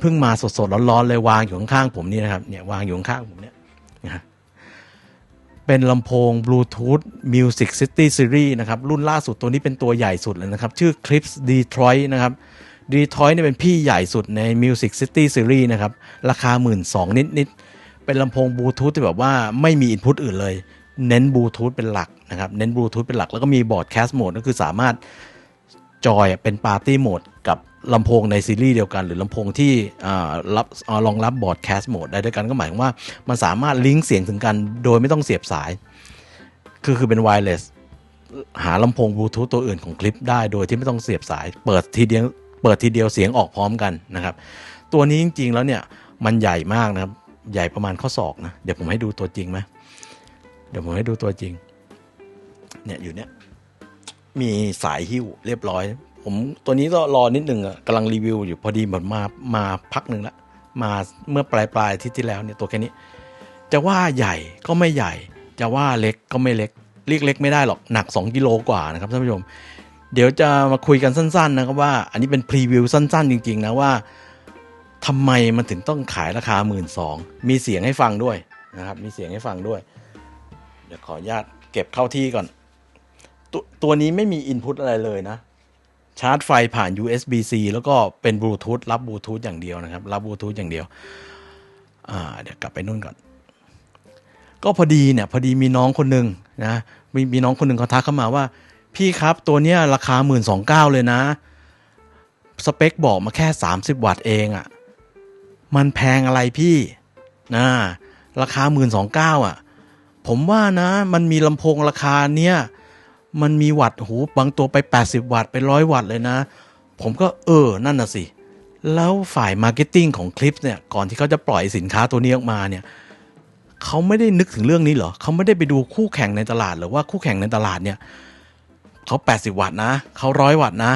เพิ่งมาสดๆร้อนๆเลยวางอยู่ข้างๆผมนี่นะครับเนี่ยวางอยู่ข้างๆผมเนี่ยนะฮะเป็นลำโพง Bluetooth Music City Series นะครับ รุ่นล่าสุดตัวนี้เป็นตัวใหญ่สุดเลยนะครับ ชื่อ Clips Detroit นะครับ Detroit เนี่ยเป็นพี่ใหญ่สุดใน Music City Series นะครับ ราคา 1 2ื่นนิดๆ เป็นลำโพงบลูทูธที่แบบว่าไม่มีอินพุตอื่นเลย เน้นบลูทูธเป็นหลักนะครับ เน้นบลูทูธเป็นหลักแล้วก็มีบอร์ดแคสโหมดก็คือสามารถจอยเป็นปาร์ตี้โหมด ลำโพงในซีรีส์เดียวกัน หรือลำโพงที่รับรองรับบอร์ดแคสต์โหมดได้ด้วยกันก็หมายถึงว่า มันสามารถลิงก์เสียงถึงกันโดยไม่ต้องเสียบสาย คือคือเป็นไวเลสหาลำโพงบลูทูธตัวอื่นของคลิปได้โดยที่ไม่ต้องเสียบสาย เปิดทีเดียวเปิดทีเดียวเสียงออกพร้อมกันนะครับ ตัวนี้จริง ๆ แล้วเนี่ยมันใหญ่มากนะครับ ใหญ่ประมาณข้อศอกนะเดี๋ยวผมให้ดูตัวจริงไหมเดี๋ยวผมให้ดูตัวจริง เนี่ยอยู่เนี่ยมีสายหิ้วเรียบร้อย ผมตัวนี้ก็รอนิดหนึ่งอะกำลังรีวิวอยู่พอดีแบบมามาพักหนึ่งละมาเมื่อปลายปลายที่ที่แล้วเนี่ยตัวแค่นี้ จะว่าใหญ่ก็ไม่ใหญ่ จะว่าเล็กก็ไม่เล็กเรียกเล็กไม่ได้หรอกหนัก 2 กิโลกว่านะครับท่านผู้ชม เดี๋ยวจะมาคุยกันสั้น ๆ นะครับว่า อันนี้เป็นพรีวิวสั้น ๆ จริง ๆ นะว่าทำไมมันถึงต้องขายราคา 1 2ื่นมีเสียงให้ฟังด้วยนะครับ มีเสียงให้ฟังด้วย เดี๋ยวขออนุญาตเก็บเข้าที่ก่อนตัวตัวนี้ไม่มีอินพุตอะไรเลยนะ ชาร์จไฟผ่าน USB-C แล้วก็เป็นบลูทูธรับบลูทูธอย่างเดียวนะครับ รับบลูทูธอย่างเดียว อ่า เดี๋ยวกลับไปนู่นก่อน ก็พอดีเนี่ย พอดีมีน้องคนหนึ่งนะมีมีน้องคนหนึ่งเขาทักเข้ามาว่า พี่ครับตัวเนี้ยราคาหมื่นสองเก้าเลยนะ สเปคบอกมาแค่ 30 วัตต์เองอะ่ะ มันแพงอะไรพี่นะราคาหมื่นสองเก้าอะ ผมว่านะ มันมีลำโพงราคาเนี้ย มันมีวัตต์หูบางตัวไป 80 วัตต์ไปร้อยวัตต์เลยนะ ผมก็เออ นั่นน่ะสิ แล้วฝ่ายมาร์เก็ตติ้งของคลิปเนี่ย ก่อนที่เขาจะปล่อยสินค้าตัวนี้ออกมาเนี่ยเขาไม่ได้นึกถึงเรื่องนี้เหรอเขาไม่ได้ไปดูคู่แข่งในตลาดหรือว่าคู่แข่งในตลาดเนี่ยเขา 80 วัตต์นะเขาร้อยวัตต์นะ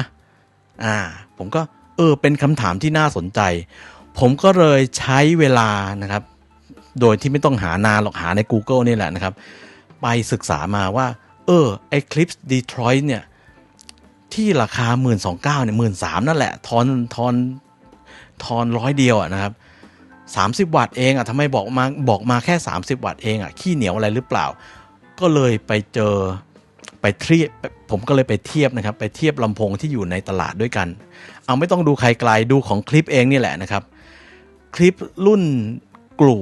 อ่า ผมก็เออ เป็นคำถามที่น่าสนใจ ผมก็เลยใช้เวลานะครับ โดยที่ไม่ต้องหานานหรอกหาใน Google นี่แหละนะครับ ไปศึกษามาว่า เออไอคลิปดีทรอยต์เนี่ย ที่ราคา 1 2 9 0 0เนี่ยหมื่นสามนั่นแหละ ทอนทอนทอนร้อยเดียวอะนะครับ30 วัตต์เองอะทำไมบอกมาบอกมาแค่ 30 วัตต์เองอะขี้เหนียวอะไรหรือเปล่า ก็เลยไปเจอไปเทียบผมก็เลยไปเทียบนะครับ ไปเทียบลำโพงที่อยู่ในตลาดด้วยกัน เอาไม่ต้องดูใครไกลดูของคลิปเองนี่แหละนะครับ คลิปรุ่นกลุ่ม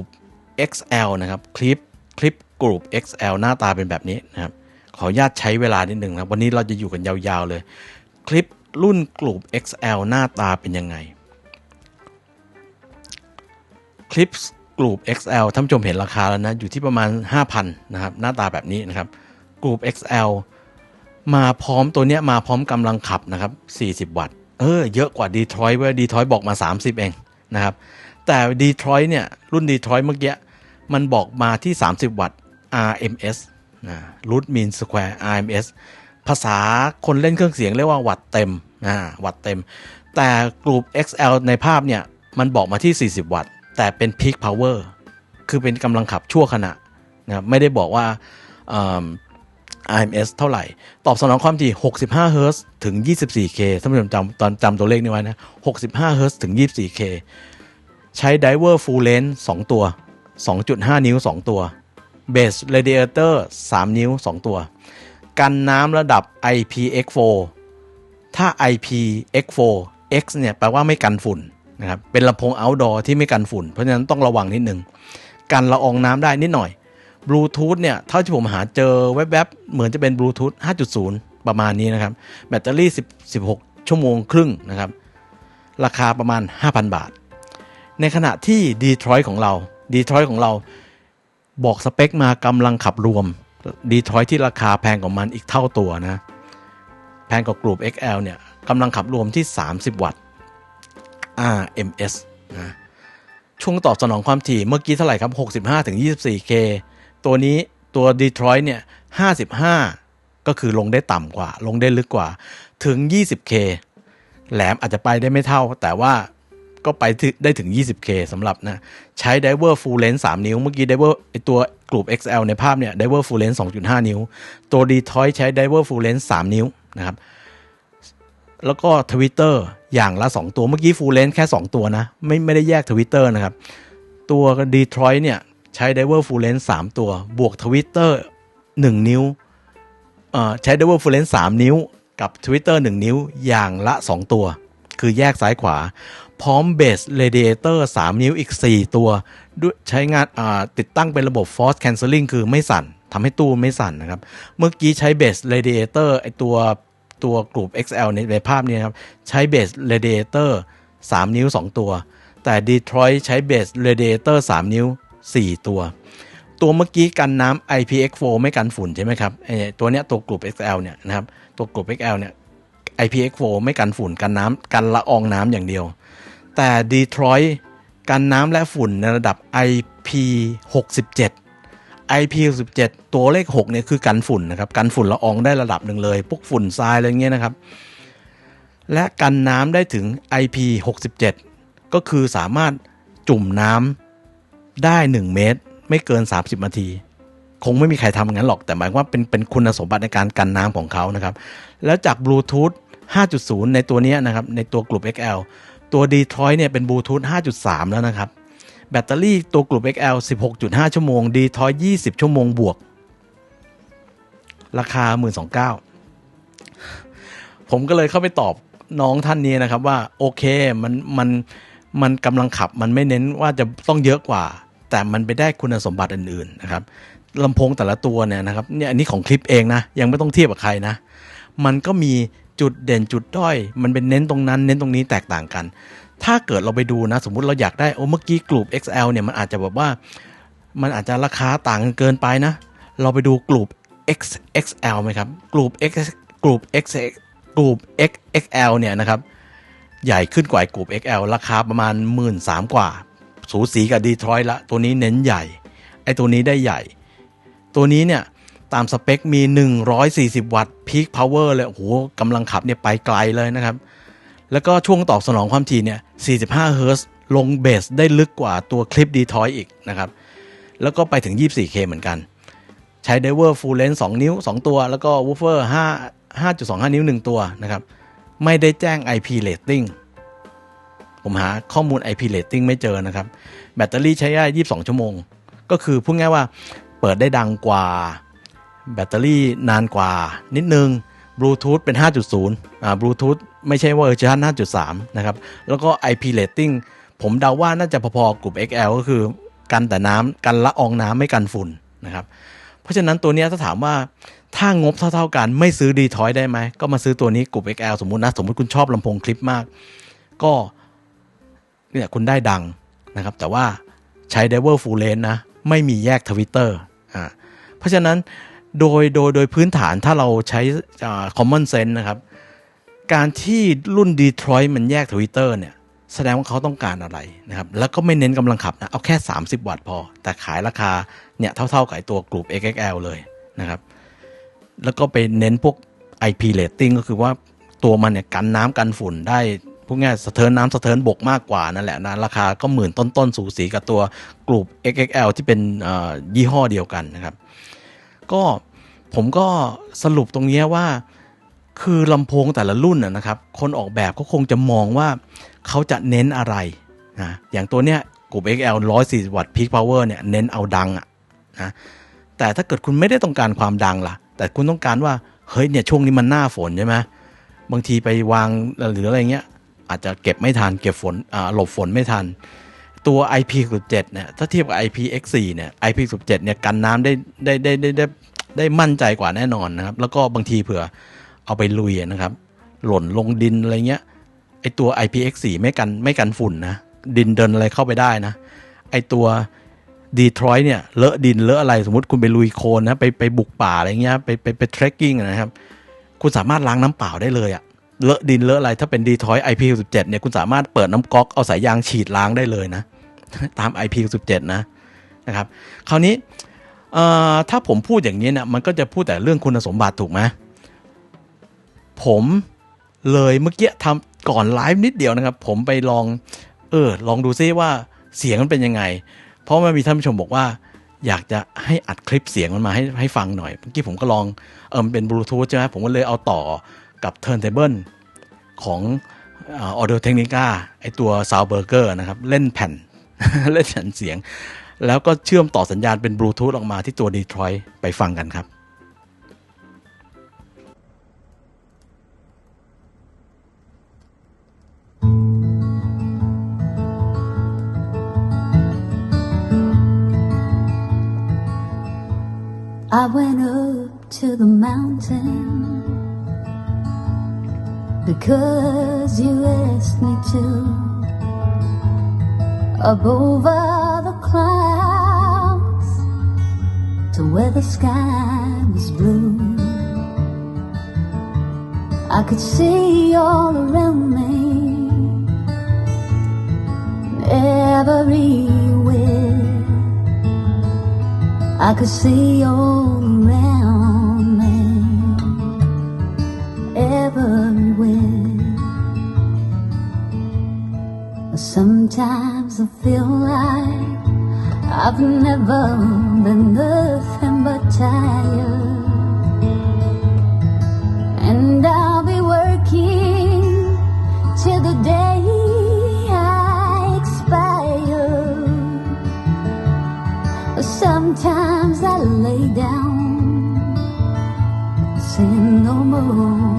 XL นะครับ คลิปคลิปกลุ่ม XL หน้าตาเป็นแบบนี้นะครับ ขออนุญาตใช้เวลานิดหนึ่งนะครับวันนี้เราจะอยู่กันยาวๆเลย คลิปรุ่นกลุ่ม XL หน้าตาเป็นยังไง คลิปกลุ่ม XL ท่านผู้ชมเห็นราคาแล้วนะ อยู่ที่ประมาณ 5,000 นะครับ หน้าตาแบบนี้นะครับกลุ่ม XL มาพร้อมตัวเนี้ยมาพร้อมกำลังขับนะครับ 40 วัตต์ เออ เยอะกว่าดีทรอยต์เว้ยดีทรอยต์บอกมา 30 เองนะครับ แต่ดีทรอยต์เนี่ย รุ่นดีทรอยต์เมื่อกี้ มันบอกมาที่ 30 วัตต์ RMS นะ root mean square RMS ภาษาคนเล่นเครื่องเสียงเรียกว่าวัตต์เต็มนะวัตต์เต็ม แต่กลุ่ม XL ในภาพเนี่ย มันบอกมาที่ 40 วัตต์ แต่เป็น peak power คือเป็นกำลังขับชั่วขณะนะครับไม่ได้บอกว่าเอิ่ม RMS เท่าไหร่ ตอบสนองความถี่ 65เฮิรตซ์ถึง 24K ท่านผู้ชมจำตอนจำตัวเลขนี้ไว้นะ 65เฮิรตซ์ถึง 24K ใช้ไดเวอร์ฟูลเลน2ตัว 2.5 นิ้ว 2 ตัว เบสเรดิเอเตอร์3นิ้ว 2 ตัว กันน้ำระดับ IPX4 ถ้า IPX4 X เนี่ยแปลว่าไม่กันฝุ่นนะครับเป็นลำโพง outdoor ที่ไม่กันฝุ่น เพราะฉะนั้นต้องระวังนิดนึง กันละอองน้ำได้นิดหน่อยบลูทูธเนี่ยเท่าที่ผมหาเจอแวบๆเหมือนจะเป็นบลูทูธ5.0 ประมาณนี้นะครับแบตเตอรี่10 16 ชั่วโมงครึ่งนะครับ ราคาประมาณ 5,000 บาท ในขณะที่ดีทรอยต์ของเราดีทรอยต์ของเรา บอกสเปคมากำลังขับรวมดีทรอยที่ราคาแพงกว่ามันอีกเท่าตัวนะ แพงกว่ากลุ่ม XL เนี่ยกำลังขับรวมที่ 30 วัตต์ RMS นะช่วงตอบสนองความถี่เมื่อกี้เท่าไหร่ครับ 65ถึง 24K ตัวนี้ตัว Detroit เนี่ย 55 ก็คือลงได้ต่ำกว่า ลงได้ลึกกว่าถึง 20K แหลมอาจจะไปได้ไม่เท่า แต่ว่า ก็ไปถึได้ถึง 20K สำหรับนะ ใช้ Diver Full Length 3นิ้ว เมื่อกี้ Diver ไอตัวกลุ่ม XL ในภาพเนี่ย Diver Full Length 2.5 นิ้ว ตัว Detroit ใช้ Diver Full Length 3นิ้วนะครับ แล้วก็ทวิตเตอร์อย่างละ 2 ตัว เมื่อกี้ฟูลเลนแค่ 2 ตัวนะ ไม่ไม่ได้แยกทวิตเตอร์นะครับ ตัวดีทรอยเนี่ย ใช้ไดเวอร์ฟูลเลนสามตัว บวกทวิตเตอร์1นิ้วเอ่อใช้ไดเวอร์ฟูลเลนสามนิ้ว กับ Twitter 1 นิ้วอย่างละ 2 ตัว คือแยกซ้ายขวา พร้อมเบสเรเดียเตอร์3นิ้วอีก 4 ตัวด้วยใช้งานติดตั้งเป็นระบบ Force Cancelling คือไม่สั่นทำให้ตู้ไม่สั่นนะครับ เมื่อกี้ใช้เบสเรเดียเตอร์ไอตัวตัวกลุ่ม XL ในในภาพนี้นครับ ใช้เบสเรเดียเตอร์3นิ้ว 2 ตัว แต่ Detroit ใช้เบสเรเดียเตอร์3นิ้ว 4 ตัว ตัวเมื่อกี้กันน้ำ IPX4 ไม่กันฝุ่นใช่ไหมครับไอตัวเนี้ยตัวกลุ่ม XL เนี่ยนะครับ ตัวกลุ่ม XL เนี่ย IPX4 ไม่กันฝุ่นกันน้ำกันละอองน้ำอย่างเดียว แต่ Detroit กันน้ำและฝุ่นในระดับ IP67 IP67 ตัวเลข 6 เนี่ยคือกันฝุ่นนะครับ กันฝุ่นละอองได้ระดับหนึ่งเลย พวกฝุ่นทรายอะไรเงี้ยนะครับ และกันน้ำได้ถึง IP67 ก็คือสามารถจุ่มน้ำได้ 1 เมตร ไม่เกิน 30 นาที คงไม่มีใครทำงั้นหรอก แต่หมายว่าเป็นเป็นคุณสมบัติในการกันน้ำของเขานะครับ แล้วจากบลูทูธ5.0 ในตัวเนี้ยนะครับ ในตัวกลุ่ม XL ตัว Detroit เนี่ยเป็นบลูทูธ5.3 แล้วนะครับ แบตเตอรี่ตัวกลุ่ม XL 16.5 ชั่วโมง Detroit 20 ชั่วโมงบวก ราคา 12,900ผมก็เลยเข้าไปตอบน้องท่านนี้นะครับว่า โอเคมันมันมันกำลังขับมันไม่เน้นว่าจะต้องเยอะกว่า แต่มันไปได้คุณสมบัติอื่นๆนะครับลำโพงแต่ละตัวเนี่ยนะครับเนี่ยอันนี้ของคลิปเองนะ ยังไม่ต้องเทียบกับใครนะ มันก็มี จุดเด่นจุดด้อย มันเป็นเน้นตรงนั้นเน้นตรงนี้แตกต่างกัน ถ้าเกิดเราไปดูนะ สมมุติเราอยากได้โอ้เมื่อกี้กลุ่ม XL เนี่ยมันอาจจะแบบว่า มันอาจจะราคาต่างกันเกินไปนะ เราไปดูกลุ่ม XXL ไหมครับกลุ่ม X กลุ่ม X กลุ่ม XXL เนี่ยนะครับ ใหญ่ขึ้นกว่ากลุ่ม XL ราคาประมาณ 1 3ื่นกว่า สูสีกับดีทรอยต์ละ ตัวนี้เน้นใหญ่ ไอ้ตัวนี้ได้ใหญ่ ตัวนี้เนี่ย ตามสเปคมี 140 วัตต์พีคพาวเวอร์เลย โอ้โหกำลังขับเนี่ยไปไกลเลยนะครับ แล้วก็ช่วงตอบสนองความถี่เนี่ย 45 เฮิร์ตซ์ลงเบสได้ลึกกว่าตัวคลิปดีทอยอีกนะครับ แล้วก็ไปถึง 24K เหมือนกัน ใช้ไดเวอร์ฟูลเลนส์2นิ้ว 2 ตัว แล้วก็วูฟเฟอร์5 5.25 นิ้ว 1 ตัวนะครับ ไม่ได้แจ้ง IP rating ผมหาข้อมูล IP rating ไม่เจอนะครับ แบตเตอรี่ใช้ได้ 22 ชั่วโมง ก็คือพูดง่ายว่าเปิดได้ดังกว่า แบตเตอรี่นานกว่านิดนึงบลูทูธเป็น 5.0อ่าบลูทูธไม่ใช่ว่าเวอร์ชัน5.3 นะครับ แล้วก็ IP rating ผมเดาว่าน่าจะพอๆกลุ่ม XL ก็คือกันแต่น้ำกันละอองน้ำไม่กันฝุ่นนะครับ เพราะฉะนั้นตัวนี้ถ้าถามว่าถ้างบเท่าๆกันไม่ซื้อดีทอยได้ไหม ก็มาซื้อตัวนี้กลุ่ม XL สมมุตินะ สมมุติคุณชอบลำโพงคลิปมาก ก็เนี่ยคุณได้ดังนะครับ แต่ว่าใช้ d i v e r Full Range นะ ไม่มีแยกทวิตเตอร์อ่าเพราะฉะนั้น โดยโดยโดยพื้นฐานถ้าเราใช้ common sense นะครับ การที่รุ่น Detroit มันแยกทวิตเตอร์เนี่ยแสดงว่าเขาต้องการอะไรนะครับ แล้วก็ไม่เน้นกำลังขับนะ เอาแค่ 30 วัตต์พอ แต่ขายราคาเนี่ยเท่าๆกับไอ้ตัวกลุ่ม XXL เลยนะครับ แล้วก็ไปเน้นพวก IP rating ก็คือว่าตัวมันเนี่ยกันน้ำกันฝุ่นได้พวกง่ายสะเทินน้ำสะเทินบกมากกว่านั่นแหละนะราคาก็หมื่นต้นๆ สูสีกับตัวกลุ่ม XXL ที่เป็นยี่ห้อเดียวกันนะครับ ก็ผมก็สรุปตรงนี้ว่า คือลำโพงแต่ละรุ่นนะครับ คนออกแบบก็คงจะมองว่าเขาจะเน้นอะไรนะอย่างตัวเนี้ยกลุ่ม XL 140 วัตต์ Peak Power เนี่ยเน้นเอาดังอะนะแต่ถ้าเกิดคุณไม่ได้ต้องการความดังล่ะ แต่คุณต้องการว่าเฮ้ยเนี่ยช่วงนี้มันหน้าฝนใช่ไหมบางทีไปวางหรืออะไรเงี้ยอาจจะเก็บไม่ทันเก็บฝนหลบฝนไม่ทัน ตัว IP17 เนี่ยถ้าเทียบกับ IPX4 เนี่ย IP17 เนี่ยกันน้ำได้ได้ได้ได้ได้ได้มั่นใจกว่าแน่นอนนะครับ แล้วก็บางทีเผื่อเอาไปลุยนะครับ หล่นลงดินอะไรเงี้ยไอตัว IPX4 ไม่กันไม่กันฝุ่นนะ ดินเดินอะไรเข้าไปได้นะ ไอตัวดีทรอยเนี่ยเลอะดินเลอะอะไรสมมติคุณไปลุยโคลนนะไปไปบุกป่าอะไรเงี้ยไปไปไปเทรคกิ้งนะครับ คุณสามารถล้างน้ำเปล่าได้เลยอะเลอะดินเลอะอะไรถ้าเป็นดีทรอย IP17 เนี่ยคุณสามารถเปิดน้ำก๊อกเอาสายยางฉีดล้างได้เลยนะ ตาม IP17 นะนะครับ คราวนี้ถ้าผมพูดอย่างนี้เนี่ยมันก็จะพูดแต่เรื่องคุณสมบัติถูกไหมผมเลยเมื่อกี้ทำก่อนไลฟ์นิดเดียวนะครับ ผมไปลอง เออ ลองดูซิว่าเสียงมันเป็นยังไง เพราะมันมีท่านผู้ชมบอกว่า อยากจะให้อัดคลิปเสียงมันมาให้ให้ฟังหน่อย เมื่อกี้ผมก็ลอง เออมันเป็นบลูทูธใช่ไหมผมก็เลยเอาต่อกับ Turntable ของออเดอร์เทคนิก้าไอตัวซาวเบอร์เกอร์นะครับ เล่นแผ่น เล่นแผ่นเสียง แล้วก็เชื่อมต่อสัญญาณเป็นบลูทูธออกมาที่ตัวดีทรอยไปฟังกันครับ I went up to the mountain because you asked me to. Up over the clouds to where the sky was blue. I could see all around me, everywhere. I could see all around me, everywhere. Sometimes I feel like I've never been nothing but tired, and I'll be working till the day I expire. Sometimes I lay down, saying no more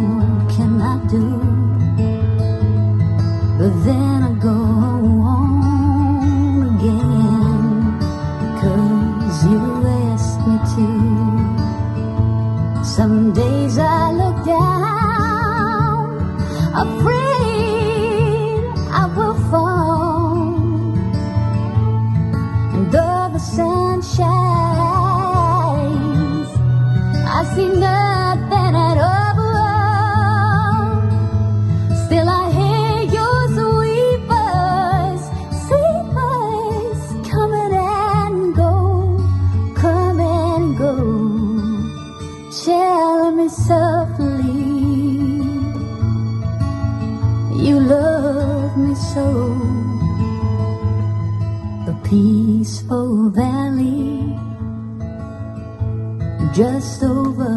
just over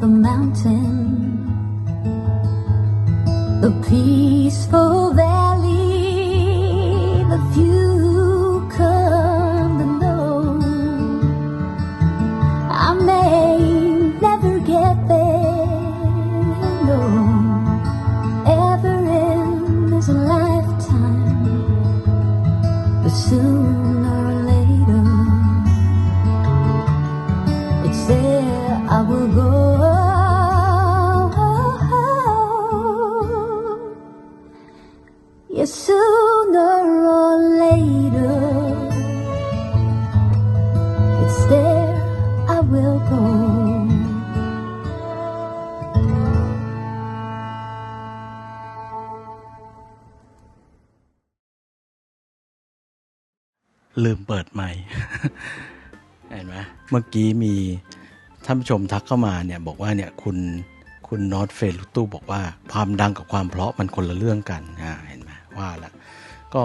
the mountain. The peaceful valley, ลืมเปิดไมค์เห็นไหมเมื่อกี้มีท่านผู้ชมทักเข้ามาเนี่ยบอกว่าเนี่ยคุณคุณนอตเฟลุตู้บอกว่าความดังกับความเพราะมันคนละเรื่องกันอ่าเห็นไหมว่าละก็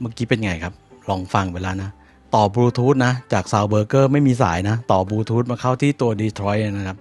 เมื่อกี้เป็นไงครับ ลองฟังไปแล้วนะ ต่อบลูทูธนะ จากซาวเบอร์เกอร์ไม่มีสายนะ ต่อบลูทูธมาเข้าที่ตัวดีทรอยต์นะครับ